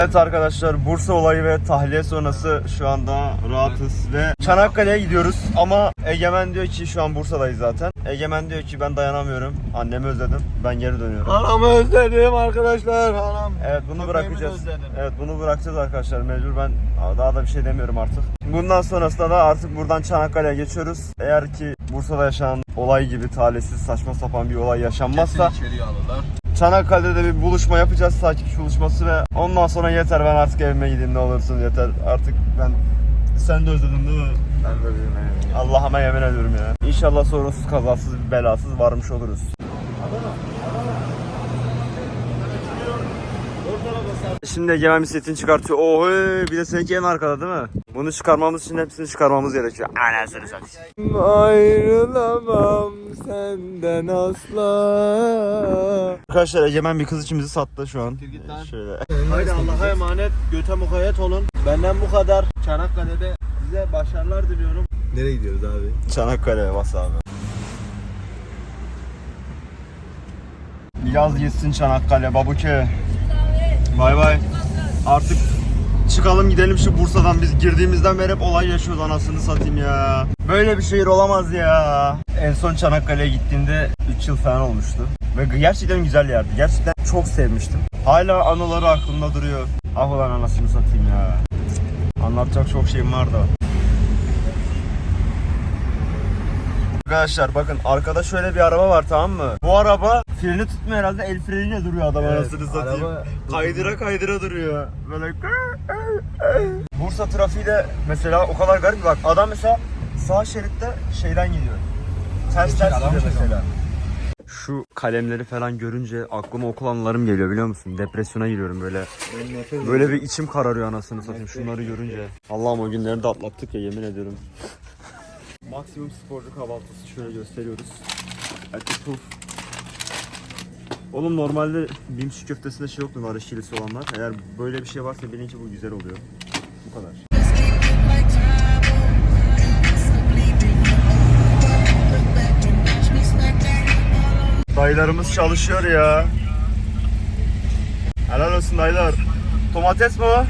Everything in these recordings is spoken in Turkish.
Evet arkadaşlar Bursa olayı ve tahliye sonrası şu anda rahatız ve Çanakkale'ye gidiyoruz ama Egemen diyor ki şu an Bursa'dayız zaten. Egemen diyor ki ben dayanamıyorum. Annemi özledim. Ben geri dönüyorum. Anamı özledim arkadaşlar. Anam. Evet bunu Köpeğimi bırakacağız. özledim. Evet bunu bırakacağız arkadaşlar mecbur ben daha da bir şey demiyorum artık. Bundan sonrasında da artık buradan Çanakkale'ye geçiyoruz. Eğer ki Bursa'da yaşanan olay gibi talihsiz saçma sapan bir olay yaşanmazsa Kesin içeriye alırlar. Çanakkale'de de bir buluşma yapacağız takipçi buluşması ve ondan sonra yeter ben artık evime gideyim ne olursun yeter artık ben sen de özledin değil mi? Ben de bilmiyorum. Allah'ıma yemin ediyorum ya. İnşallah sorunsuz kazasız belasız varmış oluruz. Şimdi Egemen bisikletini çıkartıyor. Oho bir de seninki en arkada değil mi? Bunu çıkarmamız için hepsini çıkarmamız gerekiyor. Anasını satayım. Ayrılamam senden asla. Arkadaşlar Egemen bir kız için bizi sattı şu an. Şöyle. Haydi Allah'a emanet, göte mukayyet olun. Benden bu kadar. Çanakkale'de size başarılar diliyorum. Nereye gidiyoruz abi? Çanakkale bas abi. Yaz gitsin Çanakkale babuke. Bay bay. Artık çıkalım gidelim şu Bursa'dan biz girdiğimizden beri hep olay yaşıyoruz anasını satayım ya. Böyle bir şehir olamaz ya. En son Çanakkale'ye gittiğimde 3 yıl falan olmuştu. Ve gerçekten güzel yerdi. Gerçekten çok sevmiştim. Hala anıları aklımda duruyor. Ah ulan anasını satayım ya. Anlatacak çok şeyim var da. Arkadaşlar bakın arkada şöyle bir araba var tamam mı? Bu araba freni tutmuyor herhalde el freniyle duruyor adam Evet, anasını satayım. araba- Kaydıra kaydıra duruyor. Böyle Bursa trafiği de mesela o kadar garip bak adam mesela sağ şeritte şeyden gidiyor. Ters ters gidiyor mesela. Şu kalemleri falan görünce aklıma okul anılarım geliyor biliyor musun? Depresyona giriyorum böyle. Böyle bir içim kararıyor anasını satayım şunları görünce. Allah'ım o günleri de atlattık ya yemin ediyorum. Maksimum sporcu kahvaltısı şöyle gösteriyoruz. Etli puf. Oğlum normalde bimsi köftesinde şey yoktu nar işçilisi olanlar. Eğer böyle bir şey varsa bilin bu güzel oluyor. Bu kadar. Dayılarımız çalışıyor ya. Helal olsun dayılar. Domates mi o?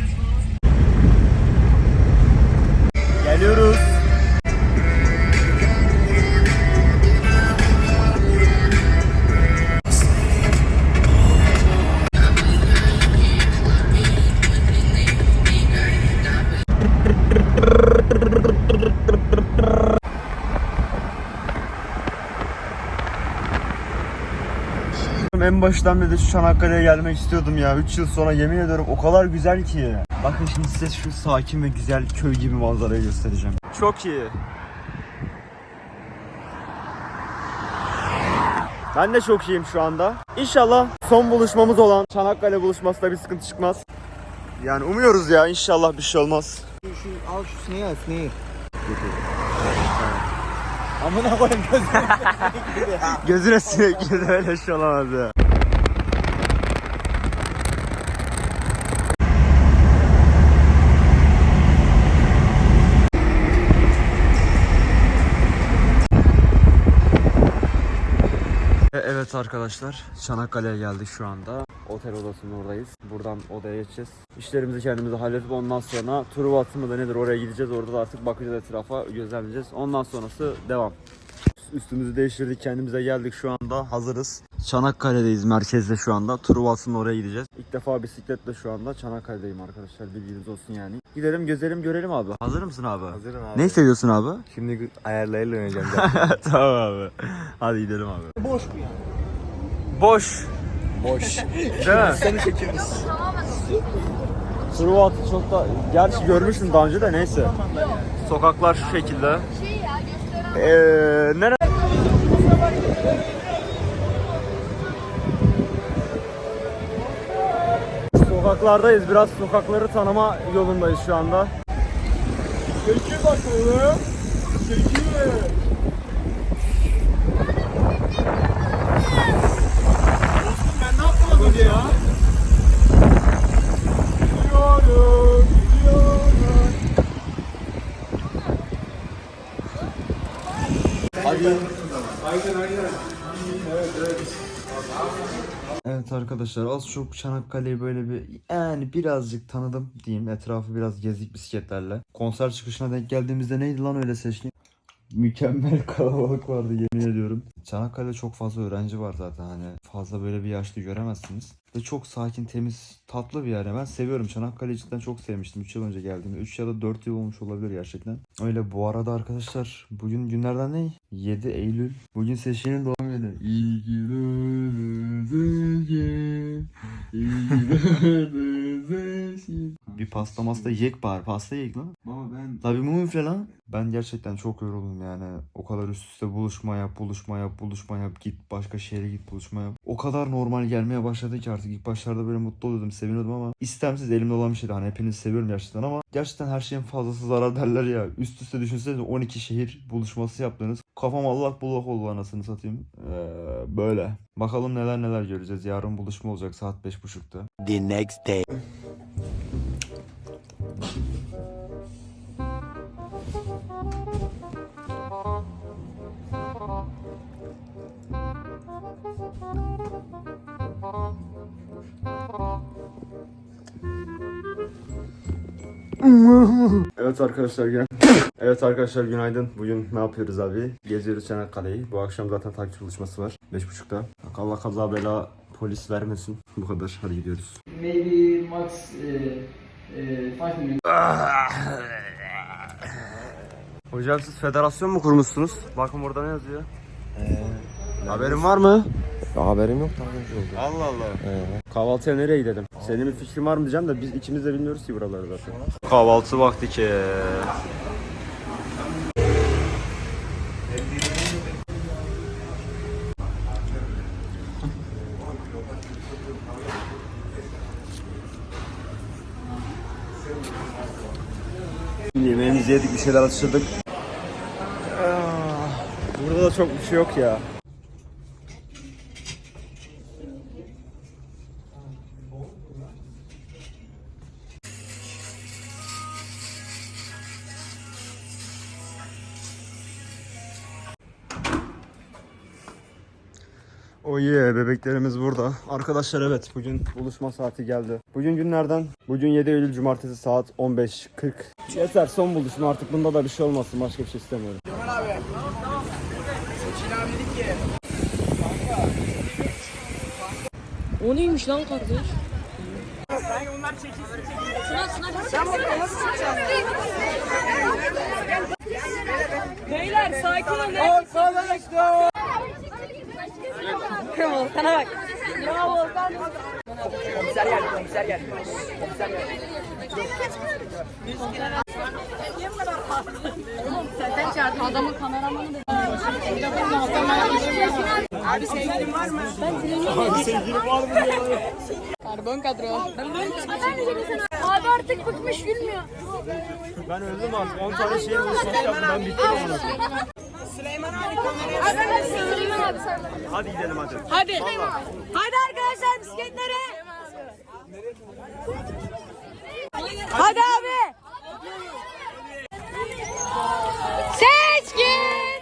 En baştan beri şu Çanakkale'ye gelmek istiyordum ya. 3 yıl sonra yemin ediyorum o kadar güzel ki. Bakın şimdi size şu sakin ve güzel köy gibi manzarayı göstereceğim. Çok iyi. Ben de çok iyiyim şu anda. İnşallah son buluşmamız olan Çanakkale buluşmasında bir sıkıntı çıkmaz. Yani umuyoruz ya inşallah bir şey olmaz. Şu, al şu sineği al sineği. Amına koyayım gözüme. Gözüne sinek girdi öyle şey olamaz ya. Evet arkadaşlar Çanakkale'ye geldik şu anda. Otel odasının oradayız. Buradan odaya geçeceğiz. İşlerimizi kendimize halledip ondan sonra Truvat'ı mı da nedir oraya gideceğiz. Orada da artık bakacağız etrafa gözlemleyeceğiz. Ondan sonrası devam. Üstümüzü değiştirdik kendimize geldik şu anda hazırız. Çanakkale'deyiz merkezde şu anda. Truvat'ın oraya gideceğiz. İlk defa bisikletle şu anda Çanakkale'deyim arkadaşlar bilginiz olsun yani. Gidelim gezelim görelim abi. Hazır mısın abi? Hazırım abi. Ne hissediyorsun abi? Şimdi ayarlayla oynayacağım. tamam abi. Hadi gidelim abi. Boş bu ya. Boş. Boş. Değil mi? Seni çekeriz. Truvat çok da gerçi görmüştüm daha önce de neyse. Sokaklar şu şekilde. Şey ya gösteren Ee, nere? Sokaklardayız. Biraz sokakları tanıma yolundayız şu anda. Çekil bakalım. Çekil. Ben ne önce ya? Gidiyorum, gidiyorum. Hadi. Aynen aynen. Evet arkadaşlar az çok Çanakkale'yi böyle bir yani birazcık tanıdım diyeyim. Etrafı biraz gezdik bisikletlerle. Konser çıkışına denk geldiğimizde neydi lan öyle seçkin? Mükemmel kalabalık vardı yemin ediyorum. Çanakkale'de çok fazla öğrenci var zaten hani fazla böyle bir yaşlı göremezsiniz. Ve çok sakin, temiz, tatlı bir yer. Ben seviyorum. Çanakkale'yi cidden çok sevmiştim 3 yıl önce geldiğimde. 3 ya da 4 yıl olmuş olabilir gerçekten. Öyle bu arada arkadaşlar bugün günlerden ne? 7 Eylül. Bugün Seçkin'in doğum günü. İyi ki doğdun. İyi ki doğdun. Bir pasta masta yek bari. Pasta yek lan. Baba ben La bir mum üfle lan. Ben gerçekten çok yoruldum yani. O kadar üst üste buluşma yap, buluşma yap, buluşma yap, git başka şehre git buluşma yap. O kadar normal gelmeye başladı ki artık ilk başlarda böyle mutlu oluyordum, seviniyordum ama istemsiz elimde olan bir şeydi. Hani hepinizi seviyorum gerçekten ama gerçekten her şeyin fazlası zarar derler ya. Üst üste düşünsenize 12 şehir buluşması yaptınız. Kafam allak bullak oldu anasını satayım. Ee, böyle. Bakalım neler neler göreceğiz. Yarın buluşma olacak saat 5.30'da. the next day. Evet arkadaşlar gün. evet arkadaşlar günaydın. Bugün ne yapıyoruz abi? Geziyoruz Çanakkale'yi. Bu akşam zaten takip buluşması var. 5.30'da. Bak Allah kaza bela polis vermesin. Bu kadar. Hadi gidiyoruz. maybe max uh, uh, five minutes. Hocam siz federasyon mu kurmuşsunuz? Bakın burada ne yazıyor? Haberin var mı? haberim yok daha önce oldu. Allah Allah. Kahvaltıya nereye gidelim? Senin bir fikrin var mı diyeceğim de biz ikimiz de bilmiyoruz ki buraları zaten. Kahvaltı vakti ki. Yemeğimizi yedik, bir şeyler atıştırdık. Burada da çok bir şey yok ya. Bebeklerimiz burada. Arkadaşlar evet bugün buluşma saati geldi. Bugün günlerden bugün 7 Eylül Cumartesi saat 15.40. Yeter son buluşma artık bunda da bir şey olmasın başka bir şey istemiyorum. O neymiş lan kardeş? Beyler sakin olun. Volkan'a bak. Ya Volkan. Komiser geldi, komiser geldi. Komiser geldi. Zaten çağırdım. Adamın kameramanı da. Abi sevgilin var mı? Ben sevgilim var mı? Karbon kadro. Abi artık bıkmış gülmüyor. Ben öldüm artık 10 tane şehir buluşması yaptım ben bittim onu. Abi ben Süleyman abi sarılır. Hadi gidelim hadi. Hadi. Hadi arkadaşlar bisikletlere. Hadi abi. Seçkin.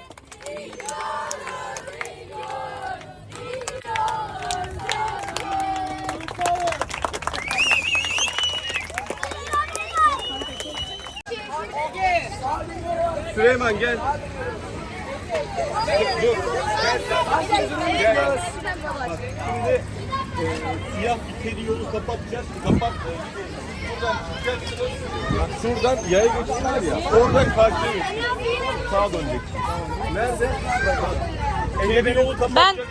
Süleyman gel. Siyah bir kedi yolu kapatacağız. Kapat. Buradan çıkacaksınız. Şuradan yaya var ya. Oradan karşıya geçeceksiniz. Sağa döneceksiniz. Nerede? Kedi yolu kapatacak.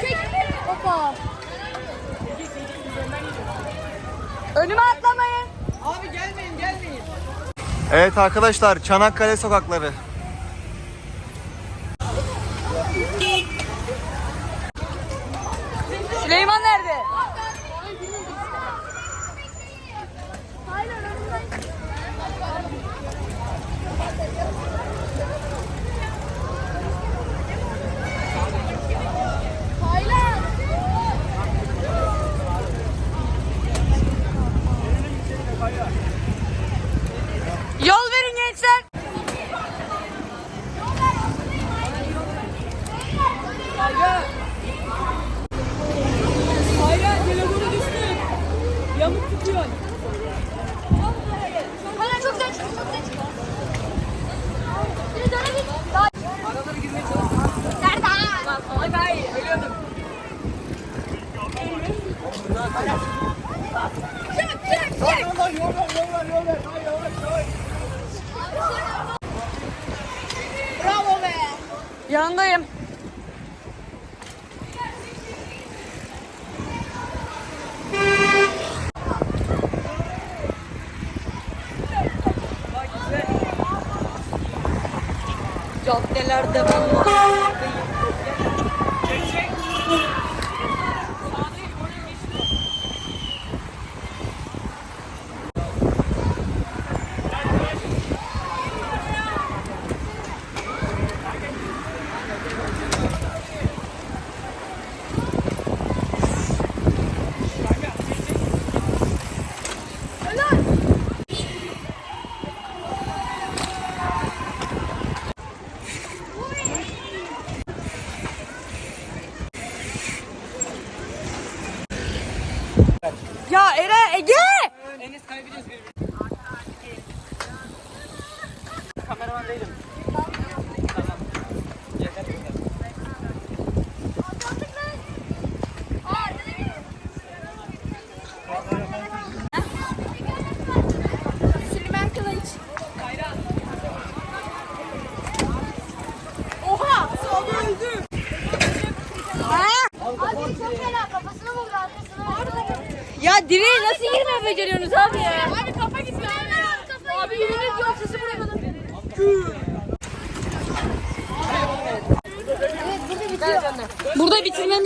Çek. Hoppa. Önüme atlamayın. Evet arkadaşlar Çanakkale sokakları.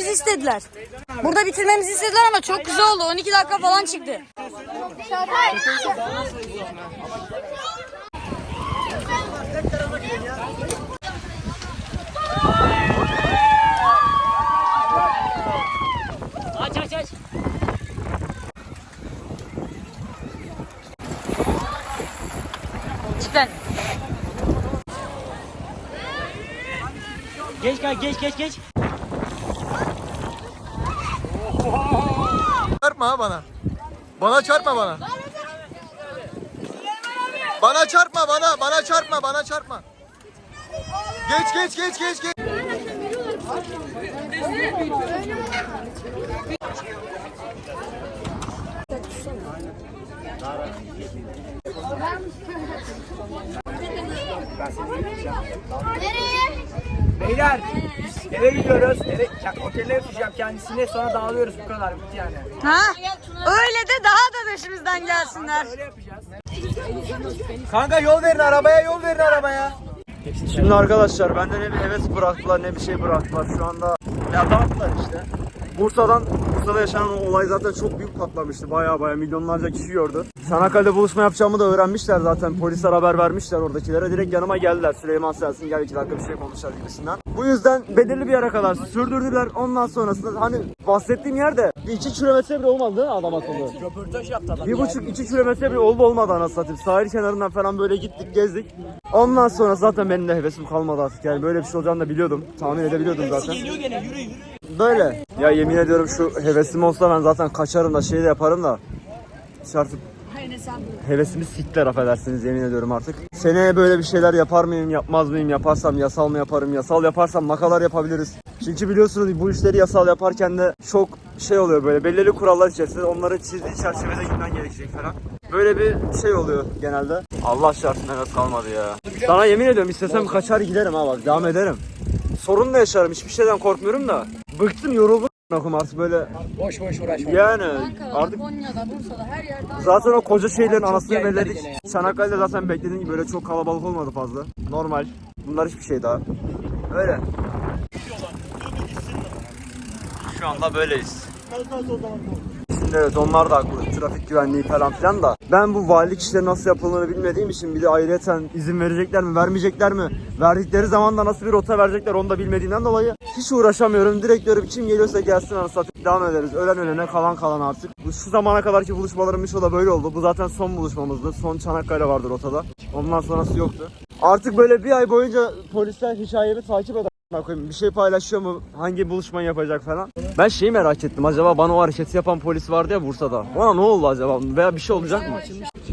Bitirmemizi istediler. Burada bitirmemizi istediler ama çok güzel oldu. 12 dakika falan çıktı. Cidden. Geç geç geç geç geç. Çarpma ha bana. Bana çarpma bana. Bana çarpma bana. Bana çarpma bana çarpma. Geç geç geç geç geç. Nereye? Beyler eve gidiyoruz. Eve, otele yapacağım kendisine sonra dağılıyoruz bu kadar bitti yani. Ha? Öyle de daha da peşimizden gelsinler. Öyle yapacağız. Kanka yol verin arabaya yol verin arabaya. Şimdi arkadaşlar bende ne bir heves bıraktılar ne bir şey bıraktılar şu anda. Ya dağıttılar işte. Bursa'dan, Bursa'da yaşanan o olay zaten çok büyük patlamıştı. Baya baya milyonlarca kişi gördü. Çanakkale'de buluşma yapacağımı da öğrenmişler zaten. Polisler haber vermişler oradakilere. Direkt yanıma geldiler. Süleyman Selsin gel iki dakika bir şey konuşacağız gibisinden. Bu yüzden belirli bir yere kadar sürdürdüler. Ondan sonrasında hani bahsettiğim yerde bir iki kilometre bile olmadı değil mi adam akıllı? Röportaj yaptı adam. Bir buçuk iki kilometre bile oldu olmadı anasını satayım. Sahil kenarından falan böyle gittik gezdik. Ondan sonra zaten benim de hevesim kalmadı artık. Yani böyle bir şey olacağını da biliyordum. Tahmin edebiliyordum zaten. Geliyor gene yürü yürü. Böyle. Ya yemin ediyorum şu hevesim olsa ben zaten kaçarım da şey de yaparım da. İşte artık hevesimi siktiler affedersiniz yemin ediyorum artık. Seneye böyle bir şeyler yapar mıyım yapmaz mıyım yaparsam yasal mı yaparım yasal yaparsam ne kadar yapabiliriz. Çünkü biliyorsunuz bu işleri yasal yaparken de çok şey oluyor böyle belirli kurallar içerisinde onları çizdiği çerçevede gitmen gerekecek falan. Böyle bir şey oluyor genelde. Allah şartına evet kalmadı ya. Sana yemin ediyorum istesem kaçar giderim ha bak devam ederim. Sorun da yaşarım hiçbir şeyden korkmuyorum da. Bıktım yoruldum a**ınakım artık böyle Boş boş uğraşma. yani artık Konya'da, Bursa'da her yerde zaten o koca şehirlerin anasını belledik. Çanakkale'de zaten beklediğin gibi böyle çok kalabalık olmadı fazla. Normal. Bunlar hiçbir şey daha. Öyle. Şu anda böyleyiz. Evet onlar da haklı. Trafik güvenliği falan filan da. Ben bu valilik işleri nasıl yapıldığını bilmediğim için bir de ayrıyeten izin verecekler mi vermeyecekler mi? Verdikleri zaman da nasıl bir rota verecekler onu da bilmediğimden dolayı hiç uğraşamıyorum. Direkt diyorum kim geliyorsa gelsin anasını satayım. Devam ederiz. Ölen ölene kalan kalan artık. Bu şu zamana kadarki buluşmalarım da böyle oldu. Bu zaten son buluşmamızdı. Son Çanakkale vardı rotada. Ondan sonrası yoktu. Artık böyle bir ay boyunca polisler hikayemi takip eder. A**ına koyayım. Bir şey paylaşıyor mu? Hangi buluşmayı yapacak falan. Ben şeyi merak ettim. Acaba bana o hareketi yapan polis vardı ya Bursa'da. Ona ne oldu acaba? Veya bir şey olacak mı?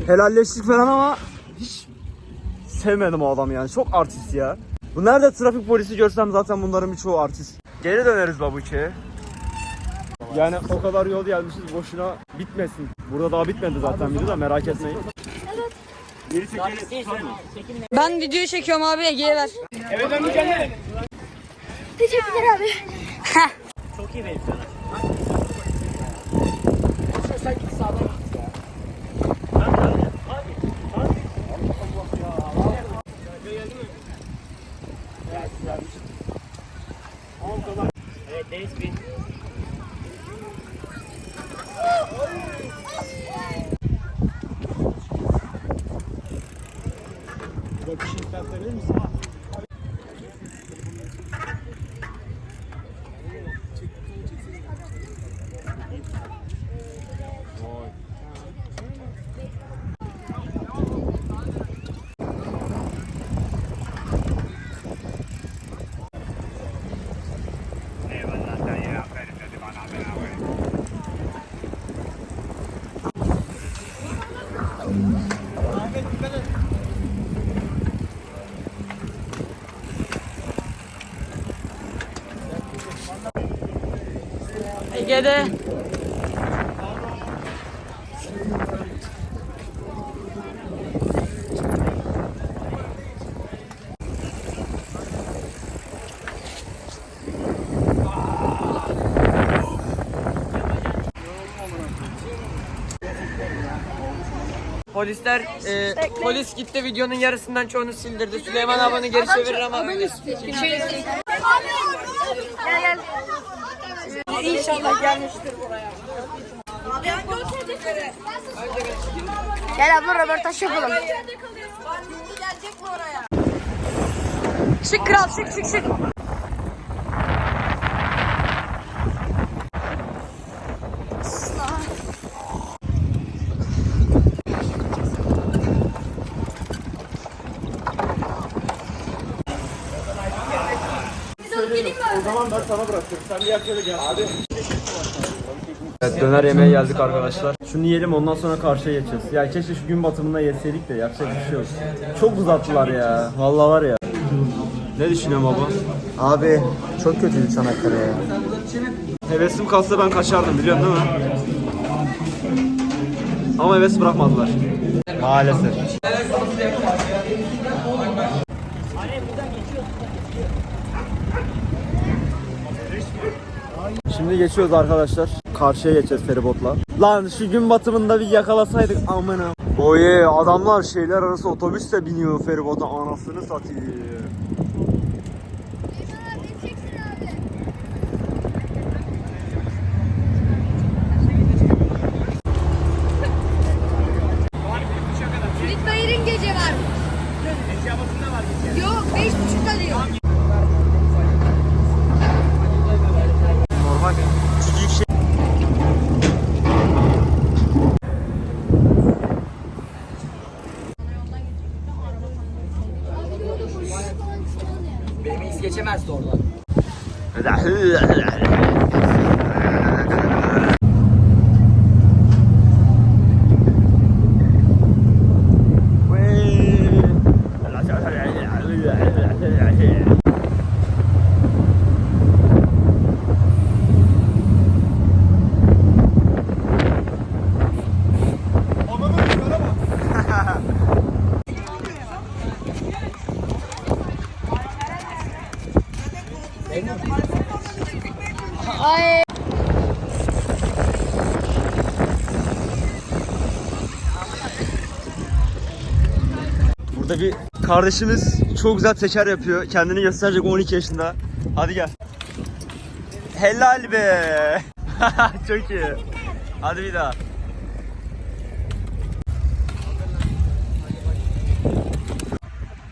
Helalleştik falan ama hiç sevmedim o adamı yani. Çok artist ya. Bu nerede trafik polisi görsem zaten bunların birçoğu artist. Geri döneriz Babuçe'ye. Yani o kadar yol gelmişiz boşuna bitmesin. Burada daha bitmedi zaten video da merak etmeyin. Geri çekelim. Ben videoyu çekiyorum abi Ege'ye ver. Teşekkürler abi. Ege'de. Polisler, e, polis gitti videonun yarısından çoğunu sildirdi. Süleyman ablanı geri çevirir ama öyle. İnşallah gelmiştir buraya. Gel abla röportaj yapalım. Çık kral çık çık çık. Evet, döner yemeğe geldik arkadaşlar. Şunu yiyelim ondan sonra karşıya geçeceğiz. Ya keşke şu gün batımında yeseydik de yapacak bir şey yok. Çok uzattılar ya. Vallahi var ya. Ne düşünüyorsun baba? Abi çok kötüydü Çanakkale ya. Hevesim kalsa ben kaçardım biliyorsun değil mi? Ama heves bırakmadılar. Maalesef. Şimdi geçiyoruz arkadaşlar. Karşıya geçeceğiz feribotla. Lan şu gün batımında bir yakalasaydık amına. Oye adamlar şeyler arası otobüsle biniyor feribota anasını satayım. Ferit Bayır'ın gece var. Yok beş buçukta diyor. Normal. Küçücük şey. Benim iz geçemezdi oradan. Kardeşimiz çok güzel teker yapıyor. Kendini gösterecek 12 yaşında. Hadi gel. Helal be. çok iyi. Hadi bir daha.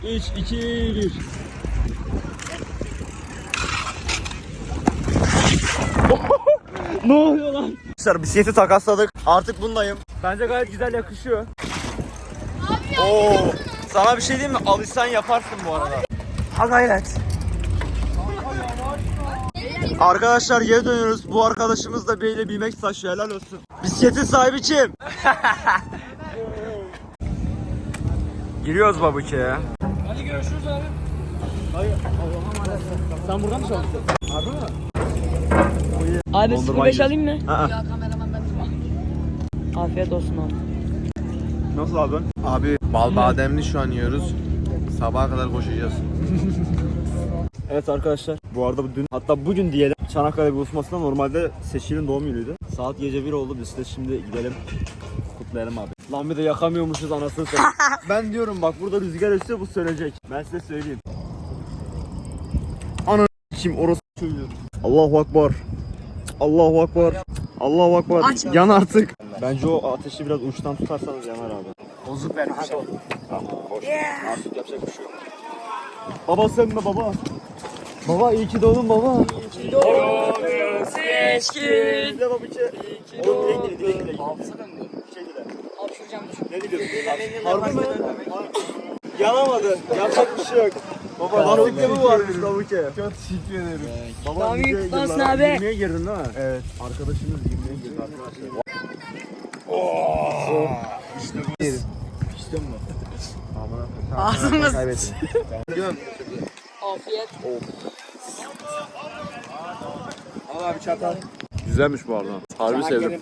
Üç, iki, bir. ne oluyor lan? Arkadaşlar bisikleti takasladık. Artık bundayım. Bence gayet güzel yakışıyor. Oo. Sana bir şey diyeyim mi? Alışsan yaparsın bu arada. Ha gayret. Arkadaşlar geri dönüyoruz. Bu arkadaşımız da beyle BMX taşıyor. Helal olsun. Bisikletin sahibi kim? Giriyoruz Babuki'ye. Hadi görüşürüz abi. Hayır, Allah'ım Sen buradan mı çalışıyorsun? Abi Dondurma 05 yiyoruz. alayım mı? Aa. Afiyet olsun abi. Nasıl abi? Abi bal bademli şu an yiyoruz. Sabaha kadar koşacağız. Evet arkadaşlar bu arada dün hatta bugün diyelim Çanakkale buluşmasında normalde Seçil'in doğum günüydü. Saat gece 1 oldu biz de şimdi gidelim kutlayalım abi. Lan bir de yakamıyormuşuz anasını satayım. ben diyorum bak burada rüzgar esiyor bu sönecek. Ben size söyleyeyim. Ana kim orası çocuğu. Allahu Akbar. Allahu Akbar. Allahu Akbar. Yan artık. Bence o ateşi biraz uçtan tutarsanız yanar abi. Bozuk vermiş. Tamam hoş. Artık yapacak bir şey yok. Baba sen mi baba? Baba iyi ki doğdun baba. Seçkin. Dile baba içe. Oğlum dilek dile dilek dile. Bir şey dile. Ne diliyorsun? Harbi mi? Yanamadı. Yapacak bir şey yok. Baba lastikte mi varmış Davuke? Çok teşekkür ederim. Baba kutlu olsun yıllara- abi. 20'ye girdin değil mi? Evet. Arkadaşımız 20'ye girdi arkadaşlar. Oh. İşte bu. İşte bu. Aman. Ağzımız. Kaybettim. Afiyet. Al abi çatal. Güzelmiş bu arada. Harbi sevdim.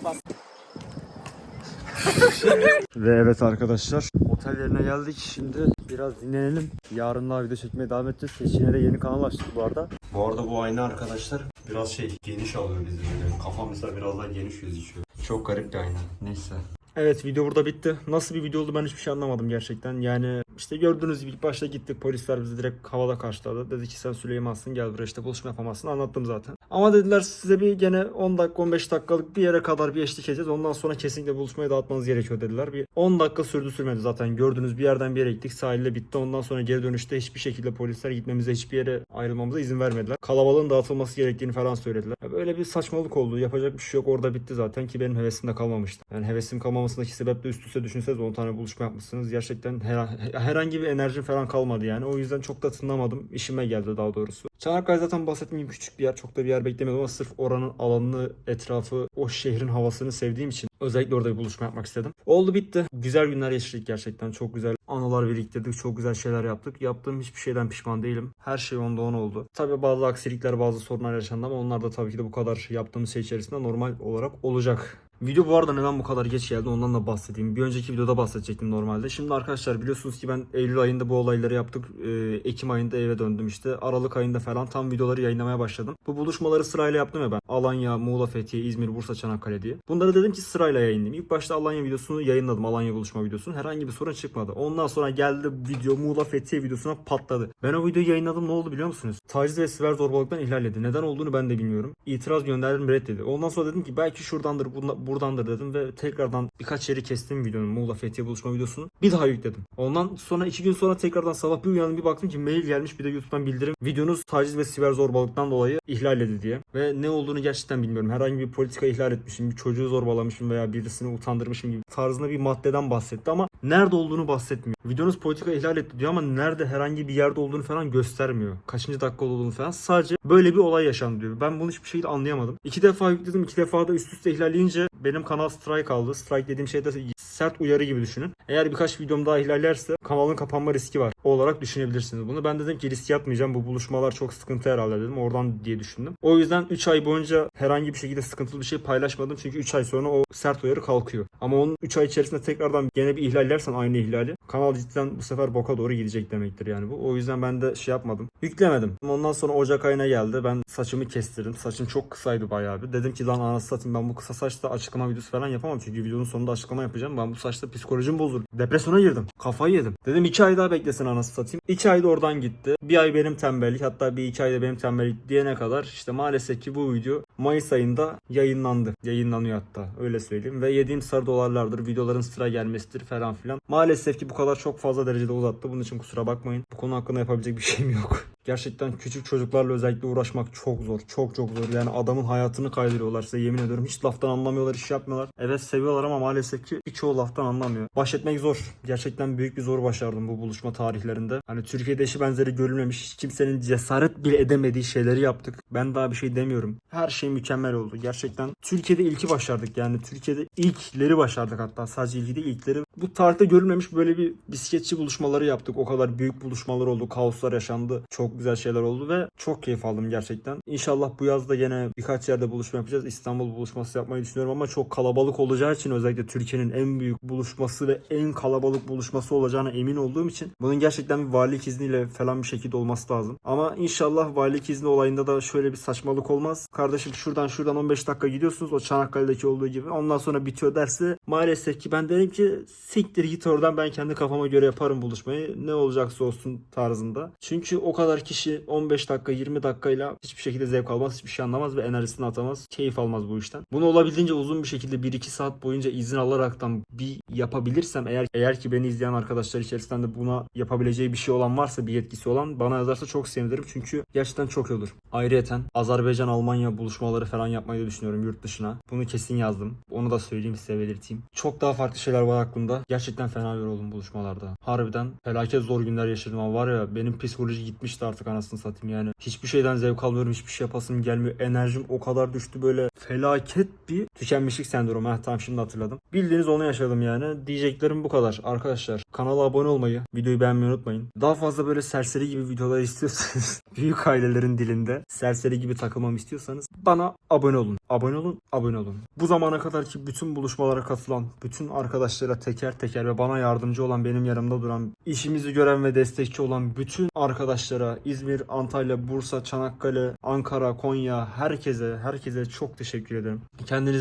Ve evet arkadaşlar otel yerine geldik. Şimdi biraz dinlenelim. Yarın daha video çekmeye devam edeceğiz. Seçim'e de yeni kanal açtık bu arada. Bu arada bu ayna arkadaşlar biraz şey geniş alıyor bizi. Kafam mesela biraz daha geniş gözüküyor. Çok garip bir ayna. Neyse. Evet video burada bitti. Nasıl bir video oldu ben hiçbir şey anlamadım gerçekten. Yani işte gördüğünüz gibi ilk başta gittik polisler bizi direkt havada karşıladı. Dedi ki sen Süleyman'sın gel buraya işte buluşma yapamazsın anlattım zaten. Ama dediler size bir gene 10 dakika 15 dakikalık bir yere kadar bir eşlik edeceğiz. Ondan sonra kesinlikle buluşmayı dağıtmanız gerekiyor dediler. Bir 10 dakika sürdü sürmedi zaten. Gördüğünüz bir yerden bir yere gittik sahilde bitti. Ondan sonra geri dönüşte hiçbir şekilde polisler gitmemize hiçbir yere ayrılmamıza izin vermediler. Kalabalığın dağıtılması gerektiğini falan söylediler. Böyle bir saçmalık oldu. Yapacak bir şey yok. Orada bitti zaten ki benim hevesimde kalmamıştı. Yani hevesim kalmamasındaki sebep de üst üste düşünseniz 10 tane buluşma yapmışsınız. Gerçekten her- herhangi bir enerjim falan kalmadı yani. O yüzden çok da tınlamadım. İşime geldi daha doğrusu. Çanakkale zaten bahsettiğim gibi küçük bir yer. Çok da bir yer beklemiyordum ama sırf oranın alanını, etrafı, o şehrin havasını sevdiğim için özellikle orada bir buluşma yapmak istedim. Oldu bitti. Güzel günler yaşadık gerçekten. Çok güzel anılar biriktirdik. Çok güzel şeyler yaptık. Yaptığım hiçbir şeyden pişman değilim. Her şey onda on oldu. Tabii bazı aksilikler, bazı sorunlar yaşandı ama onlar da tabii ki de bu kadar yaptığımız şey içerisinde normal olarak olacak. Video bu arada neden bu kadar geç geldi ondan da bahsedeyim. Bir önceki videoda bahsedecektim normalde. Şimdi arkadaşlar biliyorsunuz ki ben Eylül ayında bu olayları yaptık. Ee, Ekim ayında eve döndüm işte. Aralık ayında falan tam videoları yayınlamaya başladım. Bu buluşmaları sırayla yaptım ya ben. Alanya, Muğla, Fethiye, İzmir, Bursa, Çanakkale diye. Bunları dedim ki sırayla yayınlayayım. İlk başta Alanya videosunu yayınladım. Alanya buluşma videosunu. Herhangi bir sorun çıkmadı. Ondan sonra geldi video Muğla, Fethiye videosuna patladı. Ben o videoyu yayınladım ne oldu biliyor musunuz? Taciz ve siber zorbalıktan ihlal edildi. Neden olduğunu ben de bilmiyorum. İtiraz gönderdim reddedi. Ondan sonra dedim ki belki şuradandır bunda- buradandır dedim ve tekrardan birkaç yeri kestim videonun Muğla Fethiye buluşma videosunu. Bir daha yükledim. Ondan sonra iki gün sonra tekrardan sabah bir uyandım bir baktım ki mail gelmiş bir de YouTube'dan bildirim. Videonuz taciz ve siber zorbalıktan dolayı ihlal edildi diye. Ve ne olduğunu gerçekten bilmiyorum. Herhangi bir politika ihlal etmişim, bir çocuğu zorbalamışım veya birisini utandırmışım gibi tarzında bir maddeden bahsetti ama nerede olduğunu bahsetmiyor. Videonuz politika ihlal etti diyor ama nerede herhangi bir yerde olduğunu falan göstermiyor. Kaçıncı dakika olduğunu falan. Sadece böyle bir olay yaşandı diyor. Ben bunu hiçbir şekilde anlayamadım. İki defa yükledim. iki defa da üst üste ihlalleyince benim kanal strike aldı. Strike dediğim şey de sert uyarı gibi düşünün. Eğer birkaç videom daha ihlallerse kanalın kapanma riski var. O olarak düşünebilirsiniz bunu. Ben dedim ki risk yapmayacağım. Bu buluşmalar çok sıkıntı herhalde dedim. Oradan diye düşündüm. O yüzden 3 ay boyunca herhangi bir şekilde sıkıntılı bir şey paylaşmadım. Çünkü 3 ay sonra o sert uyarı kalkıyor. Ama onun 3 ay içerisinde tekrardan gene bir ihlallersen aynı ihlali kanal cidden bu sefer boka doğru gidecek demektir yani bu. O yüzden ben de şey yapmadım. Yüklemedim. Ondan sonra Ocak ayına geldi. Ben saçımı kestirdim. Saçım çok kısaydı bayağı bir. Dedim ki lan anasını satayım ben bu kısa saçta açıklama videosu falan yapamam. Çünkü videonun sonunda açıklama yapacağım. Ben bu saçta psikolojim bozulur. Depresyona girdim. Kafayı yedim. Dedim 2 ay daha beklesin anasını satayım. 2 ay da oradan gitti. Bir ay benim tembellik hatta bir iki ay da benim tembellik diyene kadar işte maalesef ki bu video Mayıs ayında yayınlandı. Yayınlanıyor hatta öyle söyleyeyim. Ve yediğim sarı dolarlardır. Videoların sıra gelmesidir falan filan. Maalesef ki bu kadar çok fazla derecede uzattı. Bunun için kusura bakmayın. Bu konu hakkında yapabilecek bir şeyim yok. Gerçekten küçük çocuklarla özellikle uğraşmak çok zor. Çok çok zor. Yani adamın hayatını kaydırıyorlar size yemin ediyorum. Hiç laftan anlamıyorlar, iş yapmıyorlar. Evet seviyorlar ama maalesef ki birçoğu laftan anlamıyor. Baş etmek zor. Gerçekten büyük bir zor başardım bu buluşma tarihlerinde. Hani Türkiye'de eşi benzeri görülmemiş, hiç kimsenin cesaret bile edemediği şeyleri yaptık. Ben daha bir şey demiyorum. Her şey mükemmel oldu. Gerçekten Türkiye'de ilki başardık yani. Türkiye'de ilkleri başardık hatta. Sadece ilki değil ilkleri Bu tarihte görülmemiş böyle bir bisikletçi buluşmaları yaptık. O kadar büyük buluşmalar oldu. Kaoslar yaşandı. Çok güzel şeyler oldu ve çok keyif aldım gerçekten. İnşallah bu yaz da gene birkaç yerde buluşma yapacağız. İstanbul buluşması yapmayı düşünüyorum ama çok kalabalık olacağı için özellikle Türkiye'nin en büyük buluşması ve en kalabalık buluşması olacağına emin olduğum için bunun gerçekten bir valilik izniyle falan bir şekilde olması lazım. Ama inşallah valilik izni olayında da şöyle bir saçmalık olmaz. Kardeşim şuradan şuradan 15 dakika gidiyorsunuz o Çanakkale'deki olduğu gibi. Ondan sonra bitiyor derse maalesef ki ben derim ki siktir git oradan ben kendi kafama göre yaparım buluşmayı. Ne olacaksa olsun tarzında. Çünkü o kadar kişi 15 dakika 20 dakikayla hiçbir şekilde zevk almaz, hiçbir şey anlamaz ve enerjisini atamaz. Keyif almaz bu işten. Bunu olabildiğince uzun bir şekilde 1-2 saat boyunca izin alaraktan bir yapabilirsem eğer eğer ki beni izleyen arkadaşlar içerisinde de buna yapabileceği bir şey olan varsa bir yetkisi olan bana yazarsa çok sevinirim. Çünkü gerçekten çok iyi olur. Ayrıyeten Azerbaycan Almanya buluşmaları falan yapmayı da düşünüyorum yurt dışına. Bunu kesin yazdım. Onu da söyleyeyim size belirteyim. Çok daha farklı şeyler var aklımda. Gerçekten fena yoruldum buluşmalarda. Harbiden felaket zor günler yaşadım ama var ya benim psikoloji gitmişti artık anasını satayım yani. Hiçbir şeyden zevk almıyorum. Hiçbir şey yapasım gelmiyor. Enerjim o kadar düştü böyle felaket bir tükenmişlik sendromu. Heh, tamam şimdi hatırladım. Bildiğiniz onu yaşadım yani. Diyeceklerim bu kadar. Arkadaşlar kanala abone olmayı, videoyu beğenmeyi unutmayın. Daha fazla böyle serseri gibi videolar istiyorsanız büyük ailelerin dilinde serseri gibi takılmamı istiyorsanız bana abone olun. Abone olun, abone olun. Bu zamana kadar ki bütün buluşmalara katılan, bütün arkadaşlara teker teker ve bana yardımcı olan, benim yanımda duran, işimizi gören ve destekçi olan bütün arkadaşlara İzmir, Antalya, Bursa, Çanakkale, Ankara, Konya herkese, herkese çok teşekkür ederim.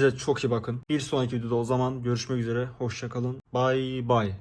Kendinize çok iyi bakın. Bir sonraki videoda o zaman görüşmek üzere. Hoşçakalın. Bye bye.